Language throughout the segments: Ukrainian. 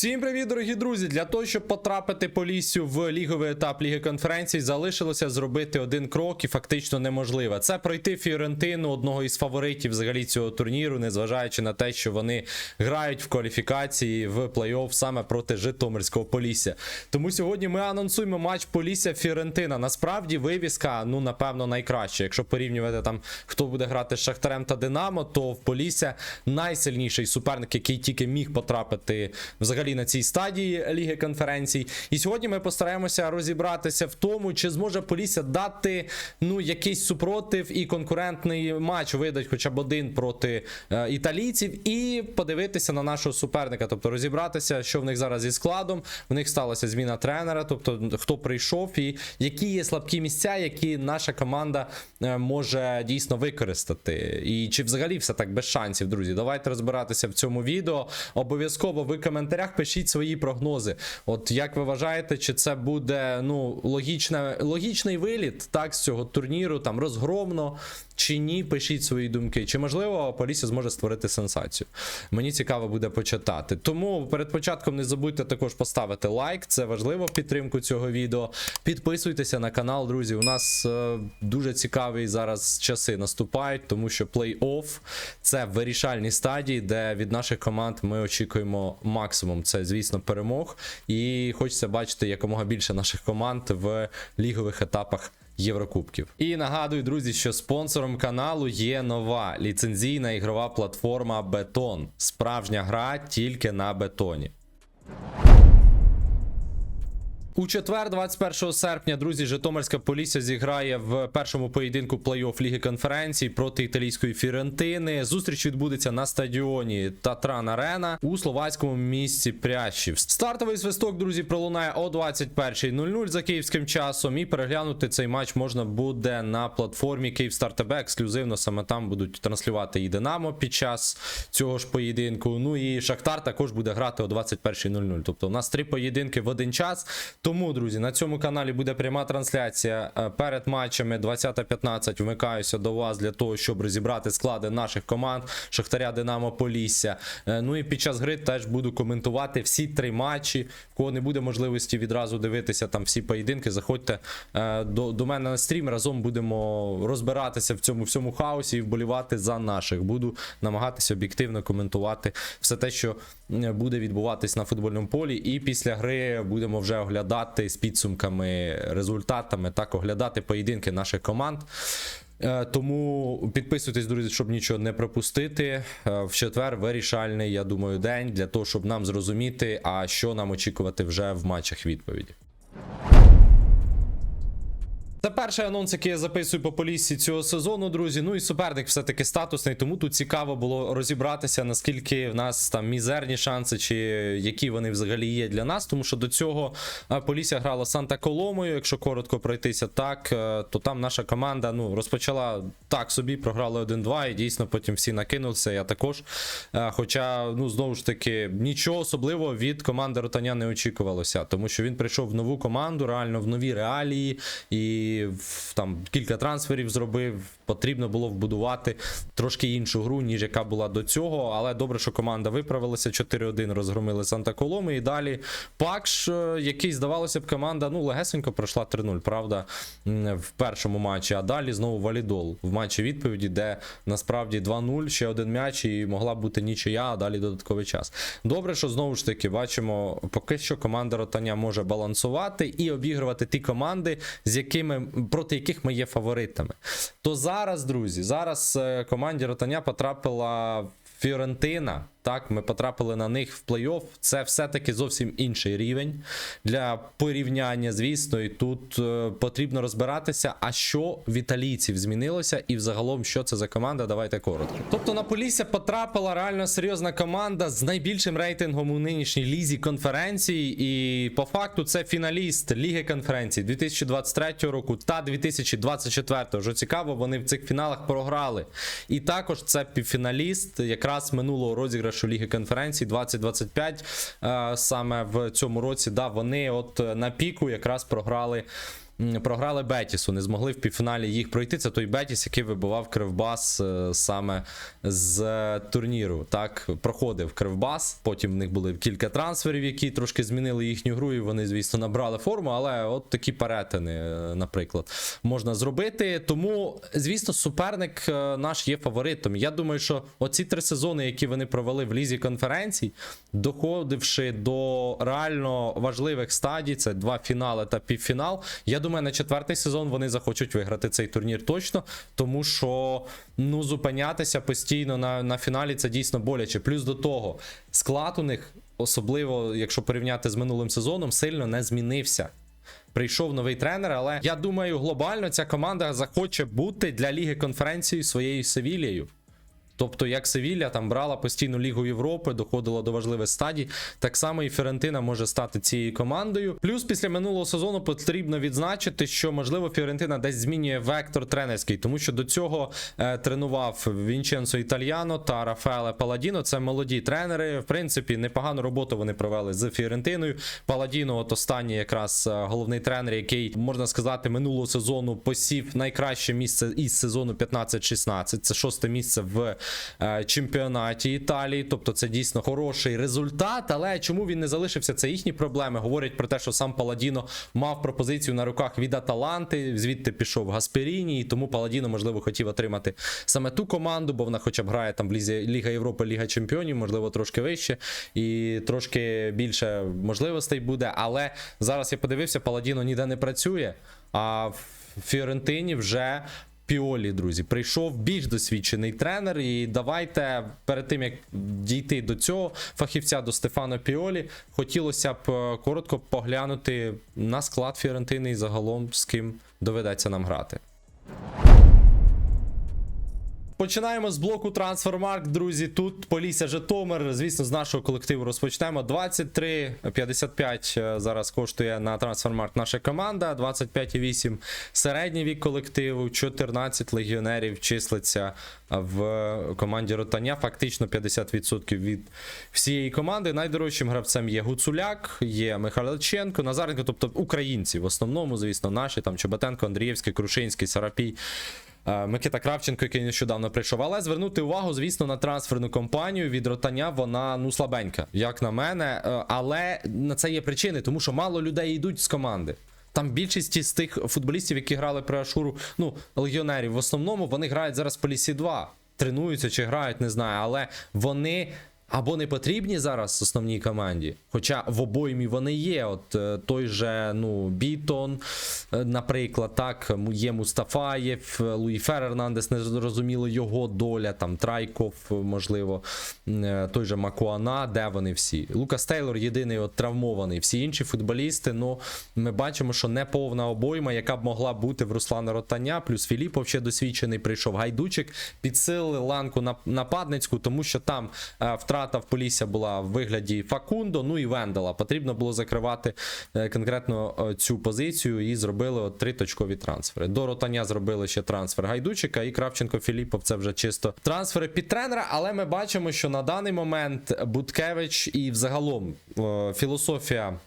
Всім привіт, дорогі друзі! Для того, щоб потрапити по лісю в ліговий етап Ліги конференцій, залишилося зробити один крок і фактично неможливо. Це пройти Фіорентину, одного із фаворитів взагалі цього турніру, незважаючи на те, що вони грають в кваліфікації в плей-офф саме проти Житомирського Полісся. Тому сьогодні ми анонсуємо матч Полісся Фіорентина. Насправді вивіска, ну напевно, найкраща. Якщо порівнювати там, хто буде грати з Шахтарем та Динамо, то в Полісся найсильніший суперник, який тільки міг потрапити взагалі на цій стадії Ліги конференцій. І сьогодні ми постараємося розібратися в тому, чи зможе Полісся дати ну якийсь супротив і конкурентний матч видать хоча б один проти е, італійців, і подивитися на нашого суперника, тобто розібратися, що в них зараз зі складом. В них сталася зміна тренера, тобто хто прийшов, і які є слабкі місця, які наша команда е, може дійсно використати. І чи взагалі все так без шансів, друзі? Давайте розбиратися в цьому відео. Обов'язково ви в коментарях пишіть свої прогнози. От як ви вважаєте, чи це буде ну логічна, логічний виліт так з цього турніру, там розгромно чи ні? Пишіть свої думки. Чи можливо Полісся зможе створити сенсацію? Мені цікаво буде почитати. Тому перед початком не забудьте також поставити лайк. Це важливо в підтримку цього відео. Підписуйтеся на канал, друзі. У нас е, дуже цікаві зараз часи наступають, тому що плей-офф це вирішальні стадії, де від наших команд ми очікуємо максимум. Це, звісно, перемог. І хочеться бачити якомога більше наших команд в лігових етапах. Єврокубків. І нагадую, друзі, що спонсором каналу є нова ліцензійна ігрова платформа Бетон. Справжня гра тільки на бетоні. У четвер, 21 серпня, друзі, Житомирська Полісся зіграє в першому поєдинку плей-офф Ліги конференцій проти італійської Фірентини. Зустріч відбудеться на стадіоні Татран Арена у словацькому місті Прящів. Стартовий свисток, друзі, пролунає о 21.00 за київським часом. І переглянути цей матч можна буде на платформі Київстар ТБ. Ексклюзивно саме там будуть транслювати і Динамо під час цього ж поєдинку. Ну і Шахтар також буде грати о 21.00. Тобто у нас три поєдинки в один час. Тому, друзі, на цьому каналі буде пряма трансляція Е, перед матчами 20.15 Вмикаюся до вас для того, щоб розібрати склади наших команд Шахтаря Динамо Полісся. Е, Ну і під час гри теж буду коментувати всі три матчі. В кого не буде можливості відразу дивитися там всі поєдинки, заходьте е, до, до мене на стрім. Разом будемо розбиратися в цьому всьому хаосі і вболівати за наших. Буду намагатися об'єктивно коментувати все те, що буде відбуватись на футбольному полі. І після гри будемо вже оглядати з підсумками, результатами, так оглядати поєдинки наших команд. Е, Тому підписуйтесь, друзі, щоб нічого не пропустити. Е, В четвер вирішальний, я думаю, день для того, щоб нам зрозуміти, а що нам очікувати вже в матчах відповіді. Це перший анонс, який я записую по полісі цього сезону, друзі. Ну і суперник все-таки статусний, тому тут цікаво було розібратися, наскільки в нас там мізерні шанси, чи які вони взагалі є для нас. Тому що до цього е, Полісся грала Санта Коломою. Якщо коротко пройтися так, е, то там наша команда ну розпочала так собі, програли 1-2, і дійсно потім всі накинулися. Я також. Е, Хоча, ну знову ж таки, нічого особливого від команди Ротаня не очікувалося, тому що він прийшов в нову команду, реально в нові реалії, і там кілька трансферів зробив. Потрібно було вбудувати трошки іншу гру, ніж яка була до цього. Але добре, що команда виправилася 4-1, розгромили Санта Коломи. І далі Пакш, е, який, здавалося б, команда ну легесенько пройшла 3-0, правда, в першому матчі. А далі знову валідол в матчі відповіді, де насправді 2-0, ще один м'яч, і могла бути нічия, а далі додатковий час. Добре, що знову ж таки бачимо, поки що команда Ротаня може балансувати і обігрувати ті команди, з якими проти яких ми є фаворитами. То зараз, друзі, зараз е, команді Ротаня потрапила Фіорентина. Так, ми потрапили на них в плей-офф. Це все-таки зовсім інший рівень для порівняння, звісно, і тут е, потрібно розбиратися, а що в італійців змінилося, і взагалом, що це за команда. Давайте коротко. Тобто на Полісся потрапила реально серйозна команда з найбільшим рейтингом у нинішній лізі конференції. І по факту це фіналіст Ліги конференцій 2023 року та 2024. Вже цікаво, вони в цих фіналах програли. І також це півфіналіст якраз минулого розіграшу Ліги конференцій 2025. Е, Саме в цьому році, да, вони от е, на піку якраз програли. Програли Бетісу, не змогли в півфіналі їх пройти. Це той Бетіс, який вибивав Кривбас е, саме з турніру. Так, проходив Кривбас. Потім в них були кілька трансферів, які трошки змінили їхню гру, і вони, звісно, набрали форму. Але от такі перетини, е, наприклад, можна зробити. Тому, звісно, суперник е, наш є фаворитом. Я думаю, що оці три сезони, які вони провели в лізі конференцій, доходивши до реально важливих стадій, це два фінали та півфінал. Я думаю, на четвертий сезон вони захочуть виграти цей турнір точно, тому що ну зупинятися постійно на, на фіналі це дійсно боляче. Плюс до того, склад у них, особливо якщо порівняти з минулим сезоном, сильно не змінився. Прийшов новий тренер, але я думаю, глобально ця команда захоче бути для Ліги конференції своєю Севілією. Тобто, як Севілля там брала постійну Лігу Європи, доходила до важливих стадій, так само і Фіорентина може стати цією командою. Плюс після минулого сезону потрібно відзначити, що можливо Фіорентина десь змінює вектор тренерський, тому що до цього е, тренував Вінченцо Італьяно та Рафаеле Паладіно. Це молоді тренери. В принципі, непогану роботу вони провели з Фіорентиною. Паладіно, от останній якраз е, головний тренер, який можна сказати минулого сезону посів найкраще місце із сезону 15-16. Це шосте місце в чемпіонаті Італії. Тобто це дійсно хороший результат. Але чому він не залишився? Це їхні проблеми. Говорять про те, що сам Паладіно мав пропозицію на руках від Аталанти. Звідти пішов Гасперіні, і тому Паладіно, можливо, хотів отримати саме ту команду, бо вона хоча б грає там в Лізі Ліга Європи, Ліга Чемпіонів, можливо, трошки вище і трошки більше можливостей буде. Але зараз я подивився, Паладіно ніде не працює. А в Фіорентині вже Піолі, друзі, прийшов більш досвідчений тренер. І давайте перед тим як дійти до цього фахівця до Стефано Піолі, хотілося б е, коротко поглянути на склад Фіорентини і загалом з ким доведеться нам грати. Починаємо з блоку Трансфермарк, друзі. Тут Полісся Житомир. Звісно, з нашого колективу розпочнемо. 23,55 е, зараз коштує на Трансфермарк наша команда. 25,8 середній вік колективу, 14 легіонерів числиться в команді Ротання. Фактично 50% від всієї команди. Найдорожчим гравцем є Гуцуляк, є Михайличенко, Назаренко, тобто українці в основному, звісно, наші там Чоботенко, Андрієвський, Крушинський, Сарапій. Е, Микита Кравченко, який нещодавно прийшов. Але звернути увагу, звісно, на трансферну компанію від ротання вона ну слабенька, як на мене. Е, Але на це є причини, тому що мало людей йдуть з команди. Там більшість із тих футболістів, які грали при Ашуру, ну, легіонерів, в основному вони грають зараз по лісі 2. Тренуються чи грають, не знаю, але вони. Або не потрібні зараз основній команді, хоча в обоймі вони є. От е, той же ну Бітон, е, наприклад, так є Мустафаєв, е, Луї Фернандес, не зрозуміло його доля, там Трайков, можливо, той же Макуана, де вони всі. Лукас Тейлор єдиний от травмований. Всі інші футболісти, ну ми бачимо, що не повна обойма, яка б могла бути в Руслана Ротаня, плюс Філіпов ще досвідчений прийшов. Гайдучик підсилили ланку нап- нападницьку, тому що там е, втрата в Полісся була в вигляді Факундо, ну і Вендела. Потрібно було закривати е, конкретно е, цю позицію і зробили от три точкові трансфери. До Ротаня зробили ще трансфер Гайдучика і Кравченко Філіпов. Це вже чисто трансфери під тренера. Але ми бачимо, що на даний момент Буткевич і взагалом е, філософія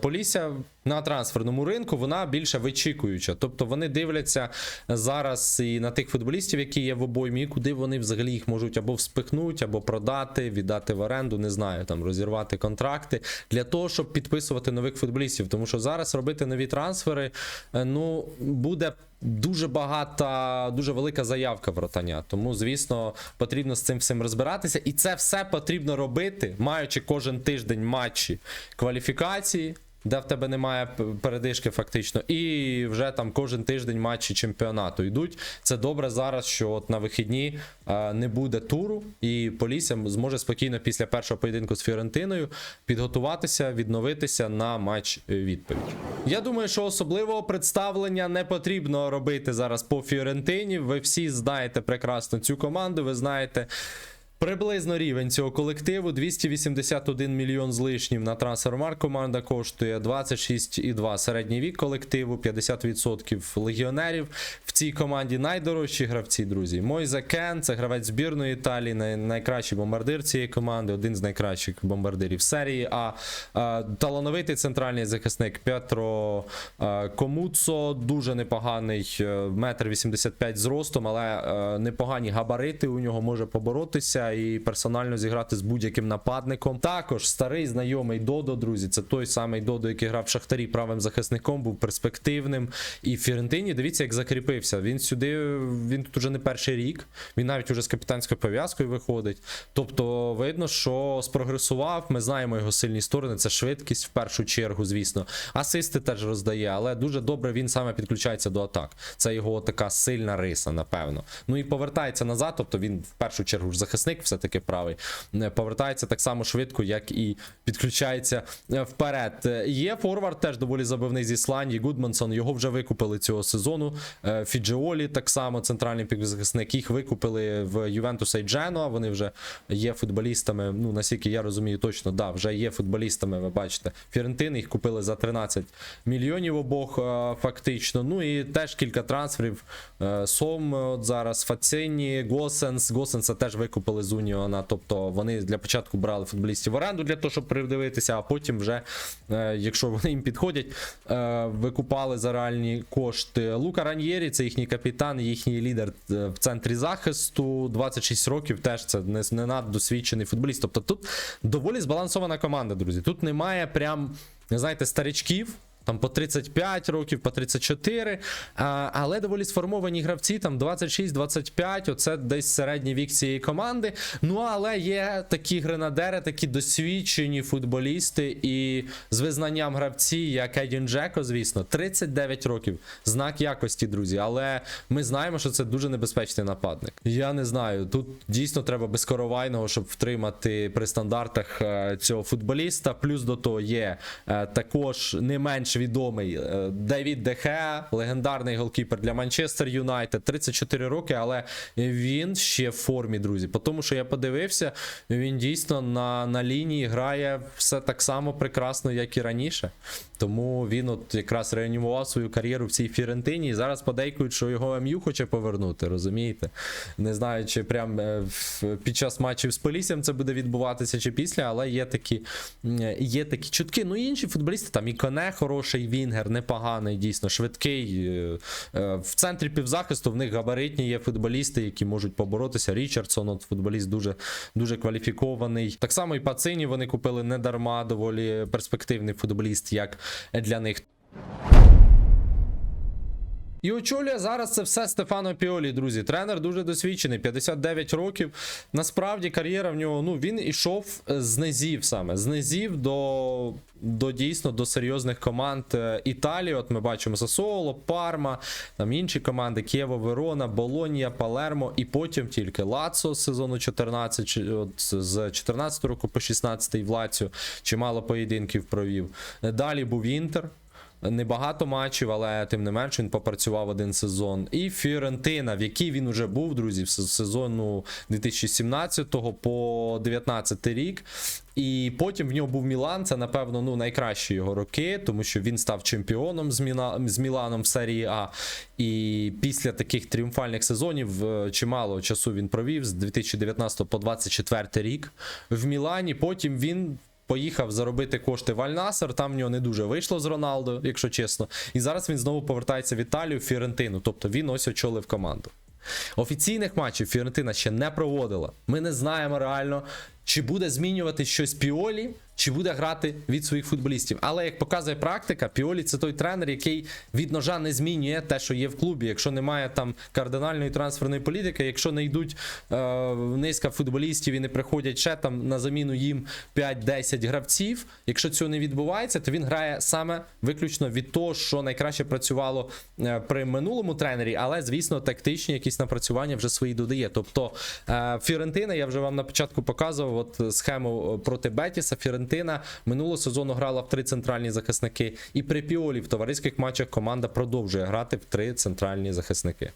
Полісся на трансферному ринку вона більше вичікуюча. Тобто вони дивляться зараз і на тих футболістів, які є в обоймі, і куди вони взагалі їх можуть або вспихнути, або продати, віддати в оренду, не знаю, там розірвати контракти для того, щоб підписувати нових футболістів. Тому що зараз робити нові трансфери, е, ну буде. Дуже багата, дуже велика заявка вратання. Тому, звісно, потрібно з цим всім розбиратися. І це все потрібно робити, маючи кожен тиждень матчі кваліфікації, де в тебе немає передишки, фактично, і вже там кожен тиждень матчі чемпіонату йдуть. Це добре зараз, що от на вихідні е, не буде туру, і Полісся зможе спокійно після першого поєдинку з Фіорентиною підготуватися, відновитися на матч е, відповідь. Я думаю, що особливого представлення не потрібно робити зараз по Фіорентині. Ви всі знаєте прекрасно цю команду. Ви знаєте Приблизно рівень цього колективу 281 мільйон з лишнім на трансфермарк команда коштує 26,2 середній вік колективу, 50% легіонерів. В цій команді найдорожчі гравці, друзі. Мойзе Кен, це гравець збірної Італії, найкращий бомбардир цієї команди, один з найкращих бомбардирів серії. А, а талановитий центральний захисник Петро а, Комуцо, дуже непоганий, е, метр 85 зростом, але е, непогані габарити у нього може поборотися і персонально зіграти з будь-яким нападником. Також старий знайомий Додо, друзі, це той самий Додо, який грав в Шахтарі правим захисником, був перспективним. І в Фірентині, дивіться, як закріпився. Він сюди, він тут уже не перший рік. Він навіть уже з капітанською пов'язкою виходить. Тобто, видно, що спрогресував. Ми знаємо його сильні сторони. Це швидкість в першу чергу, звісно. Асисти теж роздає, але дуже добре він саме підключається до атак. Це його така сильна риса, напевно. Ну і повертається назад. Тобто він в першу чергу ж захисник, все-таки правий. Е, Повертається так само швидко, як і підключається е, вперед. Е, Є форвард теж доволі забивний з Ісландії. Гудмансон його вже викупили цього сезону. Фіджеолі так само центральний півзахисник. Їх викупили в Ювентуса і Дженуа. Вони вже є футболістами. Ну наскільки я розумію, точно да, вже є футболістами. Ви бачите, Фірентини їх купили за 13 мільйонів обох, фактично. Ну і теж кілька трансферів. Сом от зараз Фаціні, Госенс. Госенса теж викупили з Уніона. Тобто вони для початку брали футболістів в оренду для того, щоб придивитися, а потім вже, е, якщо вони їм підходять, е, викупали за реальні кошти. Лука Раньєрі, це їхній капітан, їхній лідер е, в центрі захисту. 26 років теж це не, не наддосвідчений футболіст. Тобто тут доволі збалансована команда, друзі. Тут немає прям, знаєте, старичків. Там по 35 років, по 34, а, але доволі сформовані гравці, там 26-25, оце десь середній вік цієї команди. Ну, але є такі гренадери, такі досвідчені футболісти і з визнанням гравці, як Едін Джеко, звісно, 39 років. Знак якості, друзі. Але ми знаємо, що це дуже небезпечний нападник. Я не знаю, тут дійсно треба безкоровайного, щоб втримати при стандартах е, цього футболіста. Плюс до того є е, також не менш відомий е, Девід Дехе, легендарний голкіпер для Манчестер Юнайтед, 34 роки, але він ще в формі, друзі. По тому, що я подивився, він дійсно на, на лінії грає все так само прекрасно, як і раніше. Тому він от якраз реанімував свою кар'єру в цій Фірентині. І зараз подейкують, що його МЮ хоче повернути, розумієте? Не знаю, чи прям е, під час матчів з Поліссям це буде відбуватися чи після, але є такі, є такі чутки. Ну і інші футболісти, там і Коне хороший, Вінгер, непоганий, дійсно, швидкий. Е, е, В центрі півзахисту в них габаритні є футболісти, які можуть поборотися. Річардсон, от футболіст дуже, дуже кваліфікований. Так само і Пацині вони купили не дарма, доволі перспективний футболіст, як для них. І очолює зараз це все Стефано Піолі, друзі. Тренер дуже досвідчений, 59 років. Насправді кар'єра в нього, ну він ішов е, з низів саме, з низів до, до дійсно до серйозних команд е, Італії. От ми бачимо Сасоло, Парма, там інші команди: Кєво, Верона, Болонія, Палермо, і потім тільки Лацо з сезону 14, от з 14 року по 16 в Лаціо чимало поєдинків провів. Далі був Інтер. Небагато матчів, але тим не менш він попрацював один сезон. І Фіорентина, в якій він вже був, друзі, з сезону 2017 по 19 рік. І потім в нього був Мілан. Це, напевно, ну, найкращі його роки, тому що він став чемпіоном з, Міна... з Міланом в серії А. І після таких тріумфальних сезонів е, чимало часу він провів з 2019 по 24 рік в Мілані. Потім він поїхав заробити кошти в Аль-Насер, там в нього не дуже вийшло з Роналдо, якщо чесно. І зараз він знову повертається в Італію, в Фіорентину. Тобто він ось очолив команду. Офіційних матчів Фіорентина ще не проводила. Ми не знаємо реально, чи буде змінювати щось Піолі, чи буде грати від своїх футболістів. Але як показує практика, Піолі це той тренер, який від ножа не змінює те, що є в клубі. Якщо немає там кардинальної трансферної політики, якщо не йдуть е, низка футболістів і не приходять ще там на заміну їм 5-10 гравців. Якщо цього не відбувається, то він грає саме виключно від того, що найкраще працювало е, при минулому тренері, але звісно, тактичні якісь напрацювання вже свої додає. Тобто е, Фіорентина, я вже вам на початку показував от схему е, проти Бетіса. Фіорентина минулого сезону грала в три центральні захисники, і при Піолі в товариських матчах команда продовжує грати в три центральні захисники.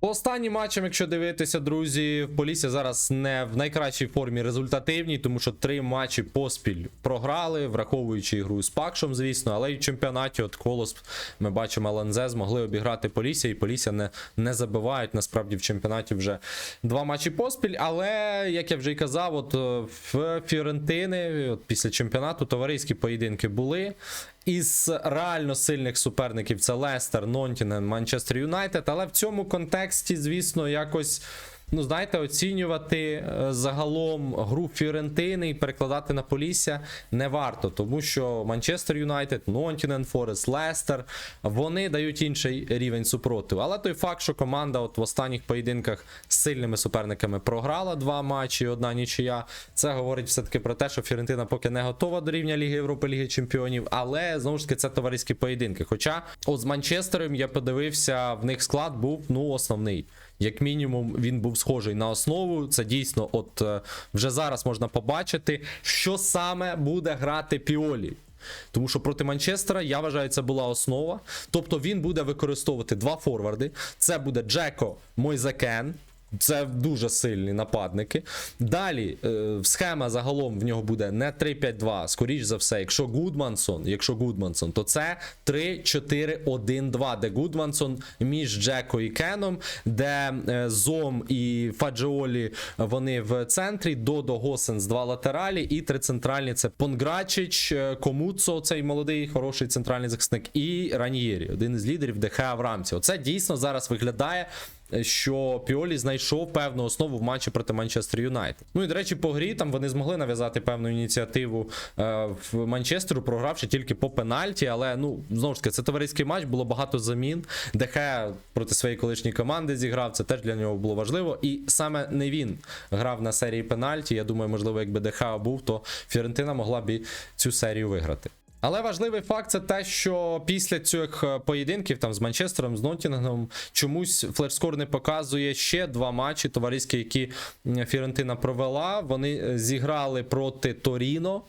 По останнім матчам, якщо дивитися, друзі, Полісся зараз не в найкращій формі результативній, тому що три матчі поспіль програли, враховуючи ігру з Пакшом, звісно, але й в чемпіонаті от Колос ми бачимо ЛНЗ змогли обіграти Полісся, і Полісся не, не забивають насправді в чемпіонаті вже два матчі поспіль. Але як я вже й казав, от е, в Фіорентини от після чемпіонату товариські поєдинки були. Із реально сильних суперників це Лестер, Нонтінен, Манчестер Юнайтед. Але в цьому контексті, звісно, якось. Ну, знаєте, оцінювати е, загалом гру Фіорентини і перекладати на Полісся не варто, тому що Манчестер Юнайтед, Нонтінен Форест, Лестер вони дають інший рівень супротиву. Але той факт, що команда от в останніх поєдинках з сильними суперниками програла два матчі, одна нічия, це говорить все-таки про те, що Фіорентина поки не готова до рівня Ліги Європи, Ліги Чемпіонів, але знову ж таки це товариські поєдинки. Хоча от з Манчестером я подивився, в них склад був ну основний. Як мінімум, він був схожий на основу. Це дійсно, от е, вже зараз можна побачити, що саме буде грати Піолі. Тому що проти Манчестера, я вважаю, це була основа. Тобто він буде використовувати два форварди. Це буде Джеко Мойзакен. Це дуже сильні нападники. Далі е, схема загалом в нього буде не 3-5-2. Скоріш за все, якщо Гудмансон, якщо Гудмансон, то це 3-4-1-2, де Гудмансон між Джеко і Кеном, де е, Зом і Фаджеолі вони в центрі, Додо Госенс два латералі, і три центральні це Понграчич, е, Комуцо, цей молодий хороший центральний захисник, і Раньєрі, один із лідерів ДХА в рамці. Оце дійсно зараз виглядає що Піолі знайшов певну основу в матчі проти Манчестер Юнайтед. Ну і до речі, по грі там вони змогли нав'язати певну ініціативу е, в Манчестеру, програвши тільки по пенальті. Але ну знову ж таки, це товариський матч, було багато замін. ДХ проти своєї колишньої команди зіграв. Це теж для нього було важливо. І саме не він грав на серії пенальті. Я думаю, можливо, якби ДХ був, то Фіорентина могла б і цю серію виграти. Але важливий факт це те, що після цих е, поєдинків там з Манчестером, з Нотінгом, чомусь флешскор не показує ще два матчі товариські, які Фірентина провела. Вони е, зіграли проти Торіно.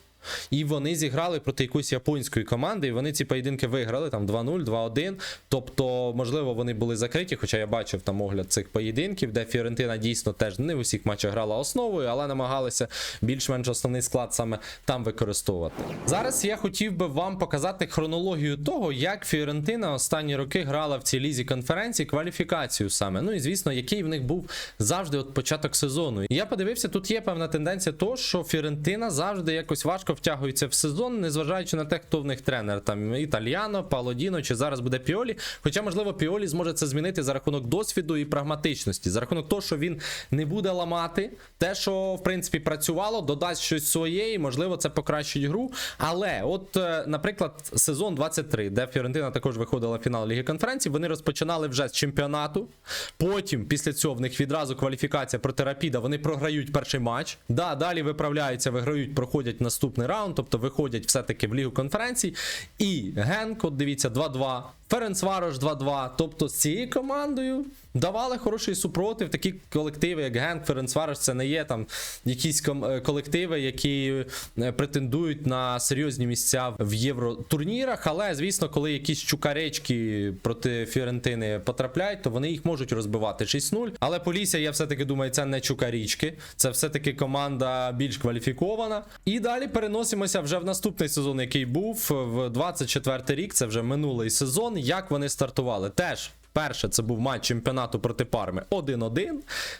І вони зіграли проти якоїсь японської команди, і вони ці поєдинки виграли там 2-0, 2-1. Тобто, можливо, вони були закриті, хоча я бачив там огляд цих поєдинків, де Фіорентина дійсно теж не в усіх матчах грала основою, але намагалися більш-менш основний склад саме там використовувати. Зараз я хотів би вам показати хронологію того, як Фіорентина останні роки грала в цій лізі конференції кваліфікацію саме. Ну і звісно, який в них був завжди от початок сезону. І я подивився, тут є певна тенденція того, що Фіорентина завжди якось важко втягується в сезон, незважаючи на те, хто в них тренер. Там Італіано, Палодіно, чи зараз буде Піолі. Хоча, можливо, Піолі зможе це змінити за рахунок досвіду і прагматичності, за рахунок того, що він не буде ламати те, що в принципі працювало, додасть щось своє, і можливо, це покращить гру. Але, от, е, наприклад, сезон 23, де Фіорентина також виходила в фінал Ліги конференції, вони розпочинали вже з чемпіонату. Потім, після цього, в них відразу кваліфікація проти Рапіда. Вони програють перший матч. Да, далі виправляються, виграють, проходять наступний раунд, тобто виходять все-таки в Лігу конференцій. І Генко, дивіться, 2-2. Ференцварош 2-2. Тобто з цією командою давали хороший супротив. Такі колективи, як Генк, Ференцварош, це не є там якісь е, колективи, які е, претендують на серйозні місця в євротурнірах. Але, звісно, коли якісь чукаречки проти Фіорентини потрапляють, то вони їх можуть розбивати 6-0. Але Полісся, я все-таки думаю, це не чукарічки. Це все-таки команда більш кваліфікована. І далі переносимося вже в наступний сезон, який був в 24 рік. Це вже минулий сезон. Як вони стартували? Теж. Перше, це був матч чемпіонату проти Парми 1-1.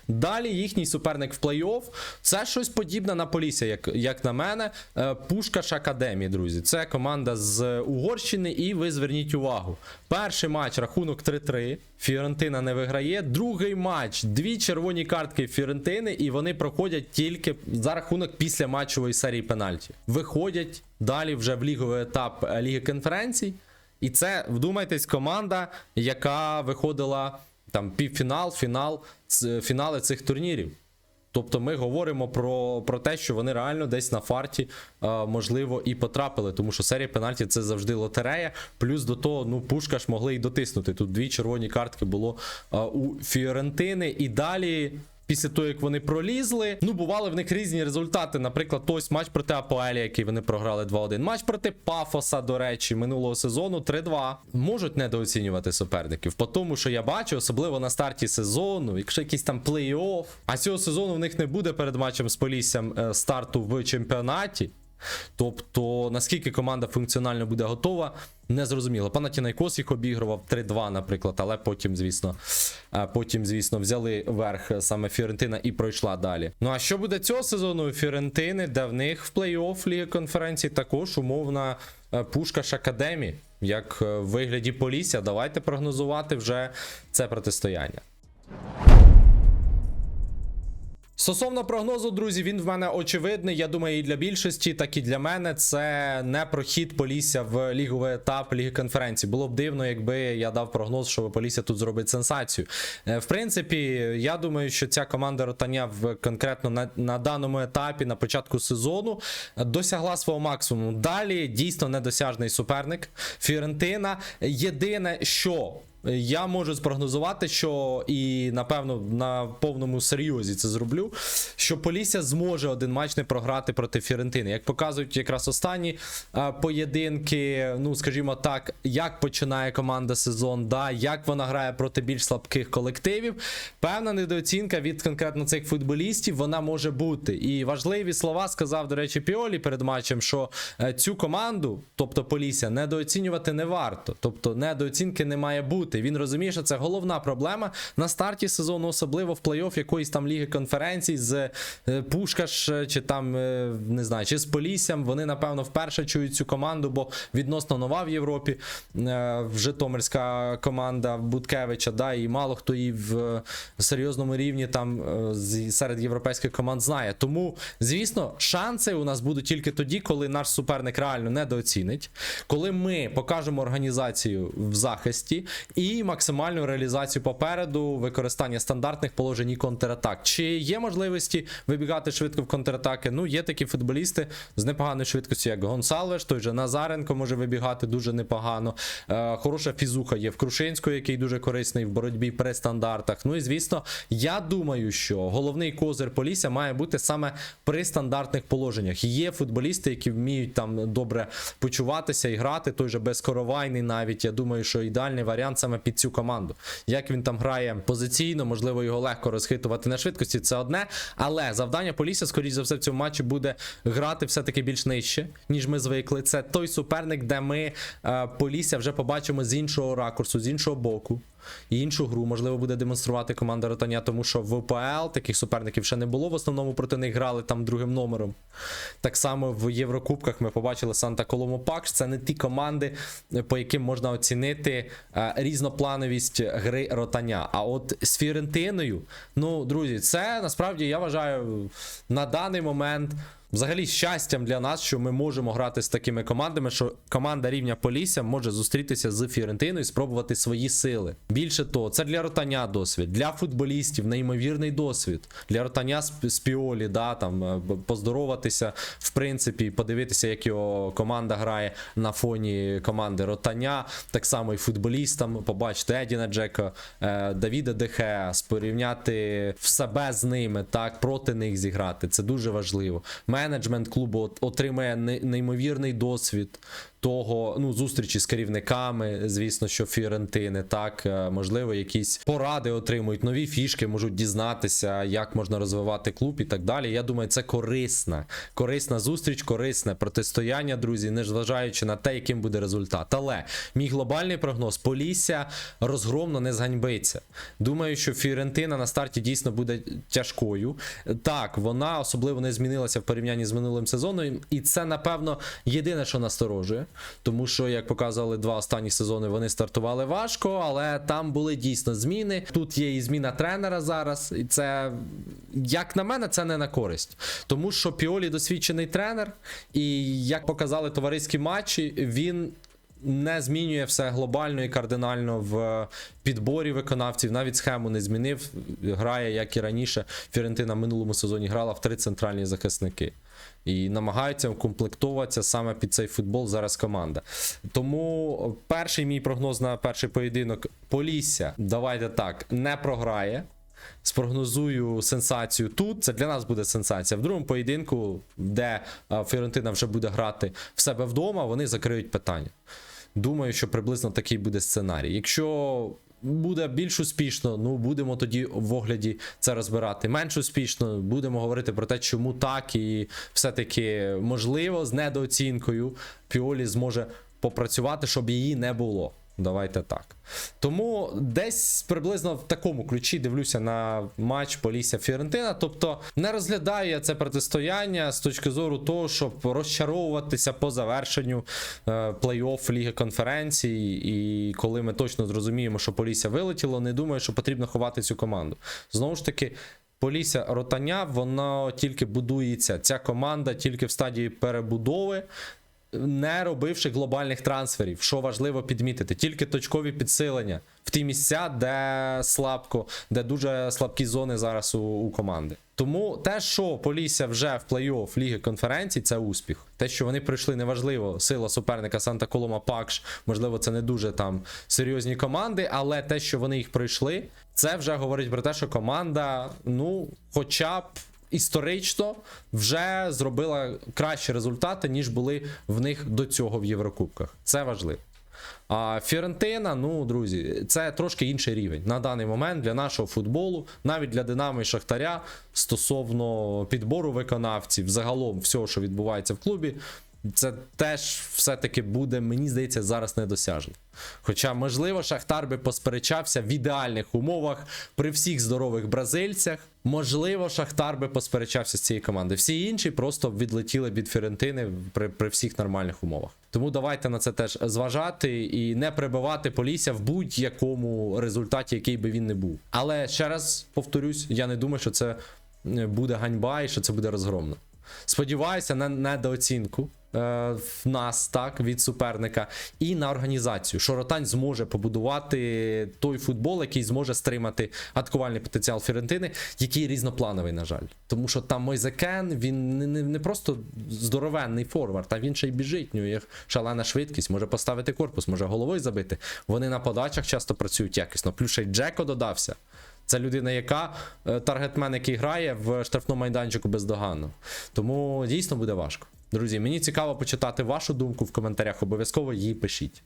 Далі їхній суперник в плей-офф. Це щось подібне на Полісся, як, як на мене. Е, Пушкаш Академії, друзі. Це команда з Угорщини, і ви зверніть увагу. Перший матч рахунок 3-3. Фіорентина не виграє. Другий матч, дві червоні картки Фіорентини, і вони проходять тільки за рахунок після матчової серії пенальті. Виходять далі вже в ліговий етап е, Ліги конференцій. І це, вдумайтесь, команда, яка виходила там півфінал, фінал, фінали цих турнірів. Тобто ми говоримо про, про те, що вони реально десь на фарті, можливо, і потрапили, тому що серія пенальті це завжди лотерея. Плюс до того, ну, пушка ж могли і дотиснути. Тут дві червоні картки було у Фіорентини. І далі. Після того, як вони пролізли. Ну, бували в них різні результати. Наприклад, ось матч проти Апоелі, який вони програли 2-1. Матч проти Пафоса, до речі, минулого сезону 3-2. Можуть недооцінювати суперників. По тому, що я бачу, особливо на старті сезону, якщо якийсь там плей-офф. А цього сезону в них не буде перед матчем з Поліссям е, старту в чемпіонаті. Тобто, наскільки команда функціонально буде готова, не зрозуміло. Панатінайкос їх обігрував 3-2, наприклад, але потім, звісно, потім, звісно, взяли верх саме Фіорентина і пройшла далі. Ну а що буде цього сезону у Фіорентини, де в них в плей-офф Ліги конференції також умовна е, Пушкаш Академії, як е, в вигляді Полісся. Давайте прогнозувати вже це протистояння. Стосовно прогнозу, друзі, він в мене очевидний. Я думаю, і для більшості, так і для мене. Це не прохід Полісся в ліговий етап Ліги конференції. Було б дивно, якби я дав прогноз, що Полісся тут зробить сенсацію. Е, В принципі, я думаю, що ця команда ротання в конкретно на, на даному етапі, на початку сезону, досягла свого максимуму. Далі дійсно недосяжний суперник. Фіорентина. Єдине, що. Я можу спрогнозувати, що і напевно на повному серйозі це зроблю. Що Полісся зможе один матч не програти проти Фіорентини. Як показують якраз останні а, поєдинки, ну скажімо так, як починає команда сезон, да, як вона грає проти більш слабких колективів. Певна недооцінка від конкретно цих футболістів вона може бути. І важливі слова сказав, до речі, Піолі перед матчем, що е, цю команду, тобто Полісся, недооцінювати не варто. Тобто недооцінки не має бути. Він розуміє, що це головна проблема на старті сезону, особливо в плей-офф якоїсь там ліги конференцій з е, Пушкаш е, чи там е, не знаю, чи з Поліссям. Вони напевно вперше чують цю команду, бо відносно нова в Європі. Житомирська команда Буткевича, да, і мало хто її в серйозному рівні там серед європейських команд знає. Тому, звісно, шанси у нас будуть тільки тоді, коли наш суперник реально недооцінить, коли ми покажемо організацію в захисті максимальну реалізацію попереду, використання стандартних положень і контратак. Чи є можливості вибігати швидко в контратаки? Ну, є такі футболісти з непоганою швидкістю, як Гонсалвеш, той же Назаренко може вибігати дуже непогано. Е, хороша фізуха є в Крушинського, який дуже корисний в боротьбі при стандартах. Ну і звісно, я думаю, що головний козир Полісся має бути саме при стандартних положеннях. Є футболісти, які вміють там добре почуватися і грати. Той же безкоровайний, навіть я думаю, що ідеальний варіант саме під цю команду. Як він там грає позиційно, можливо, його легко розхитувати на швидкості. Це одне. Але завдання Полісся, скоріш за все, в цьому матчі буде грати все-таки більш нижче, ніж ми звикли. Це той суперник, де ми е, Полісся вже побачимо з іншого ракурсу, з іншого боку. І іншу гру можливо буде демонструвати команда Ротаня, тому що в УПЛ таких суперників ще не було. В основному проти них грали там другим номером. Так само в Єврокубках ми побачили Санта Коломо Пакш. Це не ті команди, е, по яким можна оцінити е, різноплановість гри Ротаня. А от з Фірентиною, ну, друзі, це насправді я вважаю на даний момент. Взагалі щастям для нас, що ми можемо грати з такими командами, що команда рівня Полісся може зустрітися з Фіорентиною і спробувати свої сили. Більше того, це для ротання досвід, для футболістів неймовірний досвід. Для ротання з, Піолі, да, там е, поздороватися, в принципі, подивитися, як його команда грає на фоні команди ротання. Так само і футболістам побачити Едіна Джека, е, Давіда Дехе, спорівняти в себе з ними, так, проти них зіграти. Це дуже важливо. Менеджмент клубу отримає не- неймовірний досвід того, ну, зустрічі з керівниками, звісно, що Фіорентини, так, е, можливо, якісь поради отримують, нові фішки можуть дізнатися, як можна розвивати клуб і так далі. Я думаю, це корисна, корисна зустріч, корисне протистояння, друзі, не зважаючи на те, яким буде результат. Але мій глобальний прогноз: Полісся розгромно не зганьбиться. Думаю, що Фіорентина на старті дійсно буде тяжкою. Так, вона особливо не змінилася в порівнянні з минулим сезоном, і це, напевно, єдине, що насторожує. Тому що, як показали два останні сезони, вони стартували важко, але там були дійсно зміни. Тут є і зміна тренера зараз, і це, як на мене, це не на користь. Тому що Піолі досвідчений тренер, і як показали товариські матчі, він не змінює все глобально і кардинально в підборі виконавців. Навіть схему не змінив. Грає, як і раніше. Фіорентина в минулому сезоні грала в три центральні захисники. І намагаються укомплектовуватися саме під цей футбол зараз команда. Тому перший мій прогноз на перший поєдинок Полісся, давайте так, не програє. Спрогнозую сенсацію тут. Це для нас буде сенсація. В другому поєдинку, де е, Фіорентина вже буде грати в себе вдома, вони закриють питання. Думаю, що приблизно такий буде сценарій. Якщо буде більш успішно, ну будемо тоді в огляді це розбирати. Менш успішно, будемо говорити про те, чому так, і все-таки можливо з недооцінкою Піолі зможе попрацювати, щоб її не було. Давайте так. Тому десь приблизно в такому ключі дивлюся на матч Полісся Фіорентина. Тобто не розглядаю я це протистояння з точки зору того, щоб розчаровуватися по завершенню е, плей-офф Ліги конференцій. І коли ми точно зрозуміємо, що Полісся вилетіло, не думаю, що потрібно ховати цю команду. Знову ж таки. Полісся ротання, воно тільки будується. Ця команда тільки в стадії перебудови не робивши глобальних трансферів, що важливо підмітити, тільки точкові підсилення в ті місця, де слабко, де дуже слабкі зони зараз у, у команди. Тому те, що Полісся вже в плей-офф Ліги конференцій, це успіх. Те, що вони прийшли, неважливо, сила суперника Санта Колома Пакш, можливо, це не дуже там серйозні команди, але те, що вони їх пройшли, це вже говорить про те, що команда, ну, хоча б історично вже зробила кращі результати, ніж були в них до цього в Єврокубках. Це важливо. А Фіорентина, ну друзі, це трошки інший рівень на даний момент для нашого футболу, навіть для Динамо і Шахтаря стосовно підбору виконавців, загалом всього, що відбувається в клубі. Це теж все-таки буде, мені здається, зараз недосяжно. Хоча, можливо, Шахтар би посперечався в ідеальних умовах при всіх здорових бразильцях. Можливо, Шахтар би посперечався з цією командою. Всі інші просто відлетіли від Фіорентини при, при всіх нормальних умовах. Тому давайте на це теж зважати і не прибивати Полісся в будь-якому результаті, який би він не був. Але ще раз повторюсь, я не думаю, що це е, буде ганьба і що це буде розгромно. Сподіваюся на недооцінку в нас так від суперника і на організацію, що Ротань зможе побудувати той футбол, який зможе стримати атакувальний потенціал Фірентини, який різноплановий, на жаль. Тому що там Мойзекен, він не, не, не просто здоровенний форвард, а він ще й біжить. Нього шалена швидкість, може поставити корпус, може головою забити. Вони на подачах часто працюють якісно. Плюс ще й Джеко додався. Це людина, яка е, таргетмен, який грає в штрафному майданчику бездоганно. Тому дійсно буде важко. Друзі, мені цікаво почитати вашу думку в коментарях. Обов'язково її пишіть.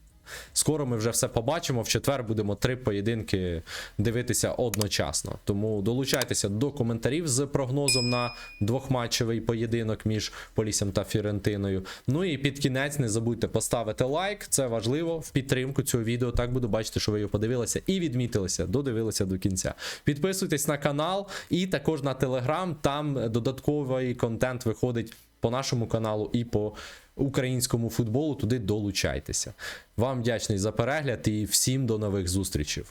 Скоро ми вже все побачимо. В четвер будемо три поєдинки дивитися одночасно. Тому долучайтеся до коментарів з прогнозом на двохматчевий поєдинок між Поліссям та Фірентиною. Ну і під кінець не забудьте поставити лайк. Це важливо в підтримку цього відео. Так буду бачити, що ви його подивилися і відмітилися, додивилися до кінця. Підписуйтесь на канал і також на телеграм. Там додатковий контент виходить по нашому каналу і по українському футболу. Туди долучайтеся. Вам вдячний за перегляд і всім до нових зустрічей.